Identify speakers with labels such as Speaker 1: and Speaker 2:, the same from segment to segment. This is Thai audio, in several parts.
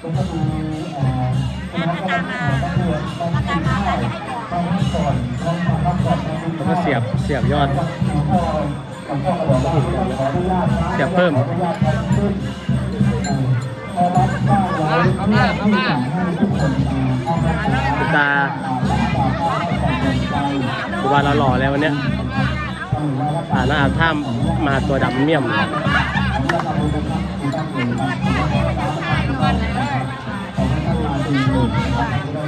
Speaker 1: แล้วก็เสียบเสียบยอด เสียบเพิ่มตาดูว่าเราหล่อแล้ววันเนี้ยอ่าน้าอาบท่ามมาตัวดำเมี่ยม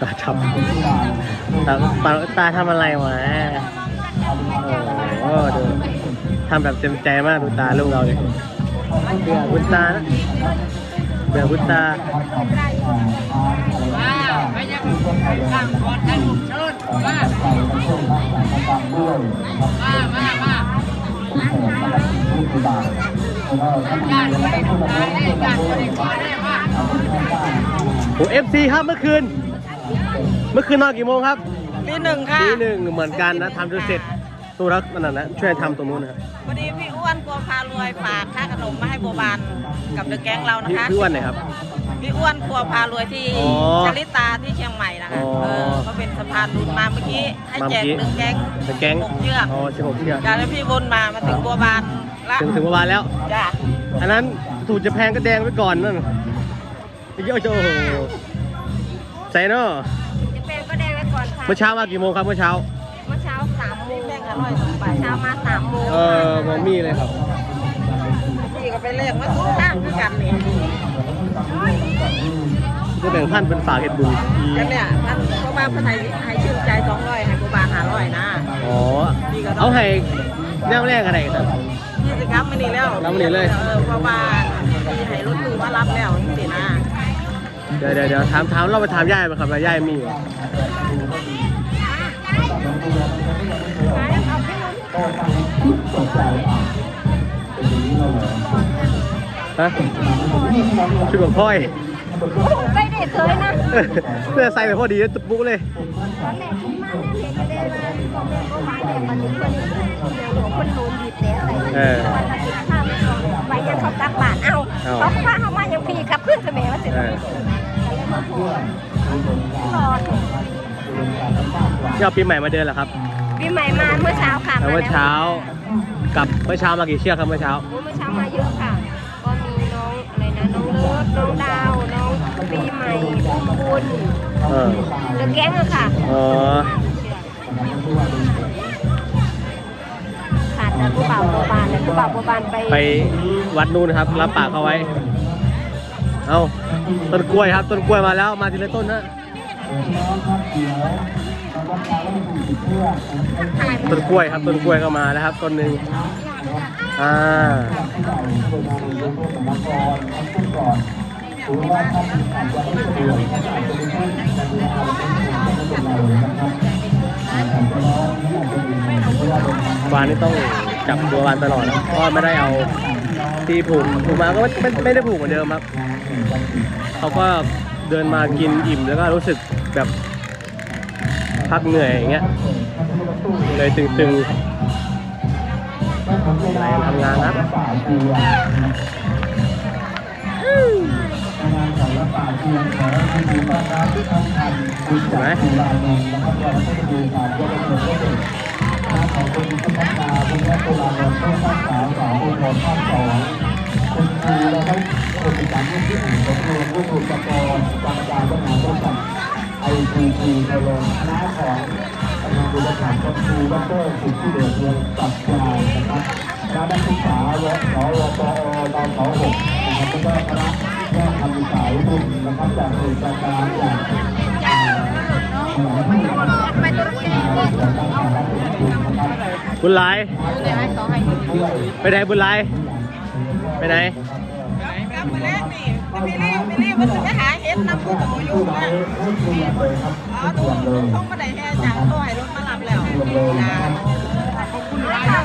Speaker 1: ตาทำตาตาตาทำอะไรวะโอ้โหดูทำแบบเต็มใจมากดูตาลูกเราเลยเบื่อคุณตานะเบื่อคุณตา
Speaker 2: ไม่ยังข้างก่อนให้ผมเชิญมามามามาญาติไม่ได้ทำร้ายญาติไม่ได้ขอได้ว่า
Speaker 1: โอ้เอฟซีครับเมื่อคืน มื่อคืนนอนกี่โมงครับ
Speaker 2: ปีหนึ่งค่ะ
Speaker 1: ตีหนึ่งเหมือนกันนะทำจนเสร็จตัวรักนั่นนะช่วยทำตรงนู้นนะครับ
Speaker 2: พอดีพี่อ้วนกลัวพารวยฝากค่าขนมมาให้โบบานกับเดอะแก๊งเรานะ
Speaker 1: พี่
Speaker 2: คะ
Speaker 1: พี่อ้วนหน่อยครับ
Speaker 2: พี่อ้วนครัวพารวยที่
Speaker 1: อ๋อ
Speaker 2: ชลิตาที่เชียงใหม่นะคะ
Speaker 1: อ๋อ
Speaker 2: เออเขาเป็นสะพานบุญมาเมื่อกี้ให้แจก
Speaker 1: มาเมื่อกี้
Speaker 2: หนึ่งแก๊ง
Speaker 1: แต่แก๊ง
Speaker 2: หกเชือก
Speaker 1: อ๋อสิบหกเชือก
Speaker 2: จากนั้นพี่วนมามาถึงบัวบานละ
Speaker 1: ถึงถึงประมาณแล้ว
Speaker 2: จ้ะ
Speaker 1: อันนั้นสูตรจะแพงก็แดงไว้ก่อนนั่นเยอะโอ้โหใส่เนาะ
Speaker 3: เมื่
Speaker 1: อเช้ามากี่โมงครับเมื่อเช้า
Speaker 3: เมื่อเช้าสามโมง
Speaker 2: แม่งอร่อยสมไป
Speaker 3: เช้ามาสามโมง
Speaker 1: เออมองมีเลยครับ
Speaker 2: พี่ก็ไปเลขมาทุกตั้งด้วยกันเนี่ย
Speaker 1: จะแบ่งพันเป็นฝากเห็ดบุญ
Speaker 2: แล้วเนี่ยท่านเพราะว่าพระไทยให้ชื่นใจสองร้อยให้บัวบานหาร้อยนะ
Speaker 1: อ๋อเอาให้แนวแรกอะไรกัน
Speaker 2: พี่สิครับไม่นี่แล้ว
Speaker 1: รับมื้อนี้เลย
Speaker 2: เออเพราะว่าพี่ให้รถตู้มารับแล้วสินะ
Speaker 1: เดี๋ยวเดี๋ยวเดี๋ยวถามถามเราไปถามย่ายมาครับว่าย่ายมีเหรอฮะชุดแบบพ่อย
Speaker 3: ไปเด็กเคยนะ
Speaker 1: เสื้อใส่แบบพอดีตุ๊บปุ๊กเลย
Speaker 3: ตอนแรกคุณมาเนี่ยเห็นก็ได้มาบอกแม่ก็มาเนี่ยมาถึงคนเดี๋ยวคนโดนบีบแต่ใส่
Speaker 1: เออ
Speaker 3: วันละสิบห้าไม่พอไปยังเขาตักบาทเอ้า
Speaker 1: เอา
Speaker 3: เขาพาเขามายังพี่ขับขึ้นเสมอมาเสร็จ ทรรอเถอะ
Speaker 1: นี่เอาปีใหม่มาเดินเหรอครับ
Speaker 3: ปีใหม่มาเมื่อเช้าค่ะ
Speaker 1: แล้วเมื่อเช้ากับเมื่อเช้ามากี่เชือกครับเมื่อเช้า
Speaker 3: โอ้เมื่อเช้ามาเยอะค่ะ ก็มีน้องอะไรนะน้องเลิฟน้องดาว น้องปีใหม่อุ้มบุญ
Speaker 1: เออ
Speaker 3: เดอะแก๊งอะค่ะ
Speaker 1: อ๋อ
Speaker 3: ขาดแต่ผู้บ่าวบัวบานเลยผู้บ่าวบัวบานไป
Speaker 1: ไปวัดนู้นนะครับ รับปากเขาไว้ เอาต้นกล้วยครับ ต้นกล้วยมาแล้วมาทีละต้นนะต้นกล้วยครับต้นกล้วยก็มาแล้วครับต้นหนึ่งอ่าวานนี่ต้องจับตัววานตลอดนะเพราะไม่ได้เอา ที่ผูกผูกมาก็ไม่ไม่ได้ผูกเหมือนเดิมครับเขาก็เดินมากินอิ่มแล้วก็รู้สึกแบบพักเหนื่อยอย่างเงี้ยเลยตึงๆไหนทำงานครับเห็นไหม
Speaker 4: ไอทีทีไทยแลนด์คณะของคณะบุรการก็คือดรสุทธิเดชเรียนปรับปรานะครับคณะนักศึกษาวสวปอดาวเสหกนะครับแล้วก็คณะแพทย์ทำสายบุญนะครับจากสื่อการจากอ่าหมอที่อ่าจากการสารพัด บุญนะครับ
Speaker 1: บุญหลายไปไหนบุญหลายไปไหน
Speaker 2: ครับมาแรกนี่พพี่ลี่พี่ลี่มันจะหาเห็ดน้ำผู้ตัวอยู่นะอ๋อดูดูคงมาได้แห่จากต้อยรถมารับแล้วนะขอบคุณหลายค่ะ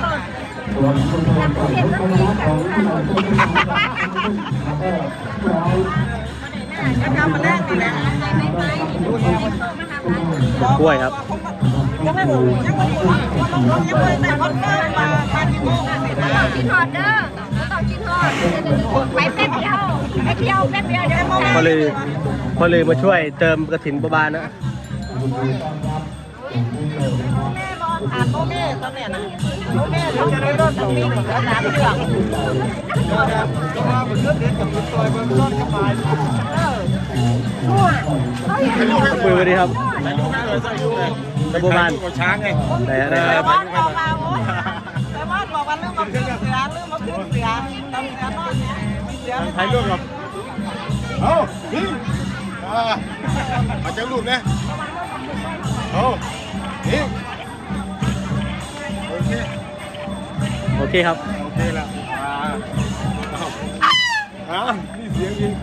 Speaker 4: ส่วนคุณพ่อของลูกค้าของที่เราช่วยกันนะครับแล้วก็ร้อย
Speaker 2: ก็ทำมาแรกนี่แหละ
Speaker 1: กล้วยครับ
Speaker 2: ยังไม่หมดยังไม่หมดไม่แต่คอนเฟิร์มมาทานกี่โมงสินะ
Speaker 3: กินฮอดเด้อต้อกินฮอดไปแป๊บเดียวแป๊บเดียวแป๊บเดียวเดี๋ยวมอง
Speaker 1: พอเลยพอเลยมาช่วยเติมกระถินประบาลนะ
Speaker 2: แม่รอทานโมเม่ตอนเนี้ยนะโมเม่ต้องไปรถต้องมีเหลือสามเชือก
Speaker 1: มือไปดีครับ ประบาล
Speaker 5: ช้างไง
Speaker 1: ไหนฮะไหน
Speaker 2: แต่
Speaker 1: ฮะ
Speaker 2: ว่าบอกมาโอ้แต่ว่าบอกว่าเรื่องมาขึ้นเสือเรื่องมาขึ้นเสือตอนเสือนอนเนี่ยเสือไม่
Speaker 5: ถ่ายรูปกับเอ้านี่อ่ามาเจ้ารูปเนี่ยเอ้านี่โอเค
Speaker 1: โอเคครับ
Speaker 5: โอเคละอ่าเอ้าอ่านี่เสียงยิง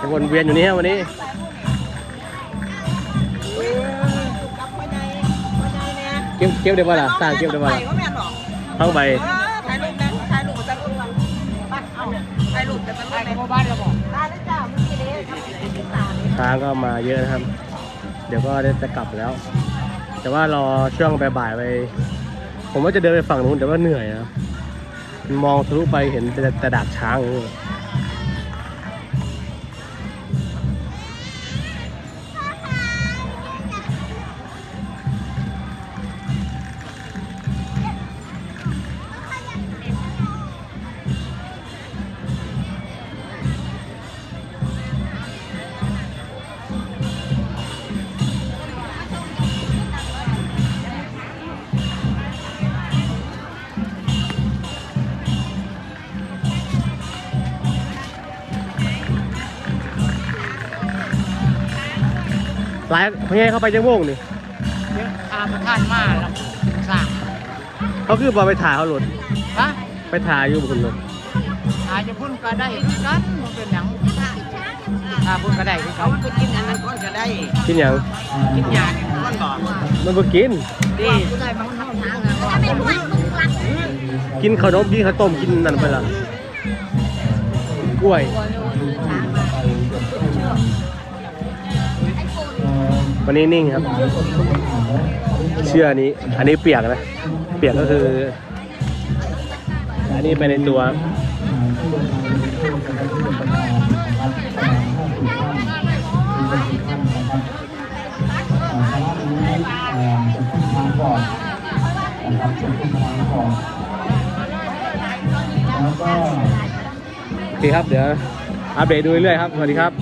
Speaker 1: จะวนเวียนอยู่นี่ฮะวันนี้
Speaker 2: ก็บเก็
Speaker 1: บได้ป่ะล่ะสร้างเก็บได้ป่ะล่ะ
Speaker 2: ก็แม่นหรอก
Speaker 1: ทั้งใบ
Speaker 2: เออถ่ายรูปนะถ่ายรูปจะรูปกันไปเอาถ่ายรูปจะเป็นรูปในบ้านเราบอกได้เลยจ้าเมื่อกี้นี้ทำเป็นที่ตาเนี่ย
Speaker 1: ช้างก็มาเยอะนะครับ เดี๋ยวก็ได้จะกลับแล้ว แต่ว่ารอช่วงบ่ายๆไป ผมว่าจะเดินไปฝั่งนู้นแต่ว่าเหนื่อยนะมองทะลุไปเห็นแต่แต่ดากช้างอย่ หลายเขาให้เข้าไปจังโมงนี่
Speaker 6: อาประทานมาแล้วสั่ง
Speaker 1: เขาคือบอไปถ่ายเขาหลุด
Speaker 6: ฮะ
Speaker 1: ไปถ่ายอยู่บนรถ
Speaker 6: อาจจะพุ่นก็ได้คือกันมันเป็นหยังอาพุ่นก็ได้คือกัน
Speaker 2: ไปกินอันนั้นก่อนก็ได้
Speaker 1: กินหยัง
Speaker 6: กินยาเนี่ยมันบอก
Speaker 1: มันบ่กิน
Speaker 6: ดีได้บางทางทางแล้วก็
Speaker 1: กินขนมกินข้าวต้มกินนั่นไปละกล้วย วันนี้นิ่งครับ เชื่ออันนี้ อันนี้เปียกนะ เปียกก็คือ อันนี้ไปในตัว
Speaker 4: แล้วก็
Speaker 1: โอเคครับ เดี๋ยวอัปเดตดูเรื่อยๆครับ สวัสดีครับ